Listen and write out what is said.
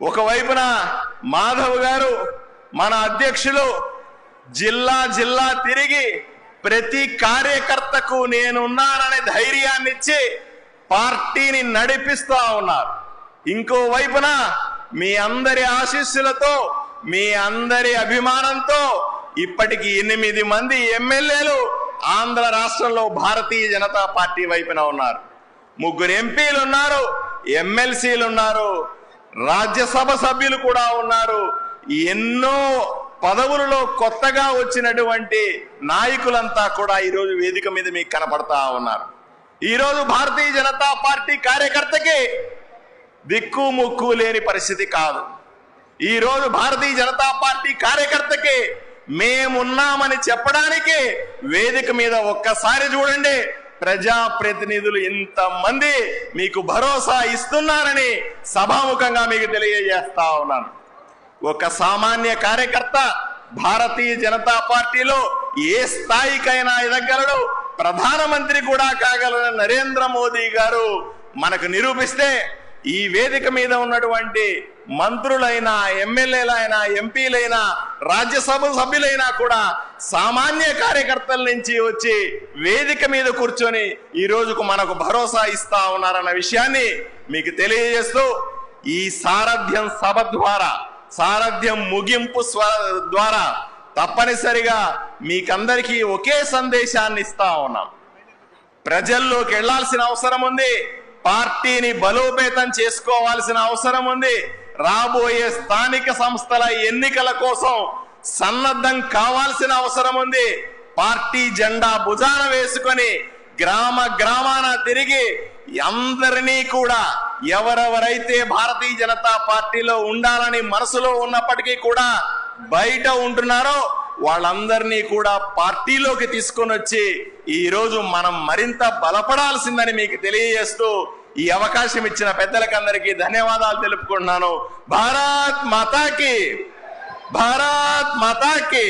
ఒకవైపున మాధవ్ గారు మన అధ్యక్షులు జిల్లా జిల్లా తిరిగి ప్రతి కార్యకర్తకు నేనున్నాననే ధైర్యాన్ని ఇచ్చి పార్టీని నడిపిస్తా ఉన్నారు. ఇంకోవైపున మీ అందరి ఆశీస్సులతో మీ అందరి అభిమానంతో ఇప్పటికి ఎనిమిది మంది ఎమ్మెల్యేలు ఆంధ్ర రాష్ట్రంలో భారతీయ జనతా పార్టీ వైపున ఉన్నారు. ముగ్గురు ఎంపీలు ఉన్నారు ఎమ్మెల్సీలు ఉన్నారు రాజ్యసభ సభ్యులు కూడా ఉన్నారు. ఎన్నో పదవులలో కొత్తగా వచ్చినటువంటి నాయకులంతా కూడా ఈరోజు వేదిక మీద మీకు కనపడతా ఉన్నారు. ఈరోజు భారతీయ జనతా పార్టీ కార్యకర్తకి దిక్కు ముక్కు లేని పరిస్థితి కాదు. ఈరోజు భారతీయ జనతా పార్టీ కార్యకర్తకి మేమున్నామని చెప్పడానికి వేదిక మీద ఒక్కసారి చూడండి. ప్రజా ప్రతినిధులు ఇంతమంది మీకు భరోసా ఇస్తున్నారని సభాముఖంగా మీకు తెలియజేస్తా ఉన్నాను. ఒక సామాన్య కార్యకర్త భారతీయ జనతా పార్టీలో ఏ స్థాయికైనా ఎదగలడు ప్రధానమంత్రి కూడా కాగలరు నరేంద్ర మోదీ గారు మనకు నిరూపిస్తే ఈ వేదిక మీద ఉన్నటువంటి మంత్రులైనా ఎమ్మెల్యేలైనా ఎంపీలైనా రాజ్యసభ సభ్యులైనా కూడా సామాన్య కార్యకర్తల నుంచి వచ్చి వేదిక మీద కూర్చొని ఈ రోజుకు మనకు భరోసా ఇస్తా ఉన్నారన్న విషయాన్ని మీకు తెలియజేస్తూ ఈ సారథ్యం సభ ద్వారా సారథ్యం ముగింపు స్వ ద్వారా తప్పనిసరిగా మీకందరికీ ఒకే సందేశాన్ని ఇస్తా ఉన్నాం. ప్రజల్లోకి వెళ్ళాల్సిన అవసరం ఉంది. పార్టీని బలోపేతం చేసుకోవాల్సిన అవసరం ఉంది. రాబోయే స్థానిక సంస్థల ఎన్నికల కోసం సన్నద్ధం కావాల్సిన అవసరం ఉంది. పార్టీ జెండా భుజాన వేసుకొని గ్రామ గ్రామాన తిరిగి అందరినీ కూడా ఎవరెవరైతే భారతీయ జనతా పార్టీలో ఉండాలని మనసులో ఉన్నప్పటికీ కూడా బయట ఉంటున్నారో వాళ్ళందరినీ కూడా పార్టీలోకి తీసుకొని వచ్చి ఈరోజు మనం మరింత బలపడాల్సిందని మీకు తెలియజేస్తూ ఈ అవకాశం ఇచ్చిన పెద్దలకందరికీ ధన్యవాదాలు తెలుపుకుంటున్నాను. భారత్ మాతాకి! భారత్ మాతాకి!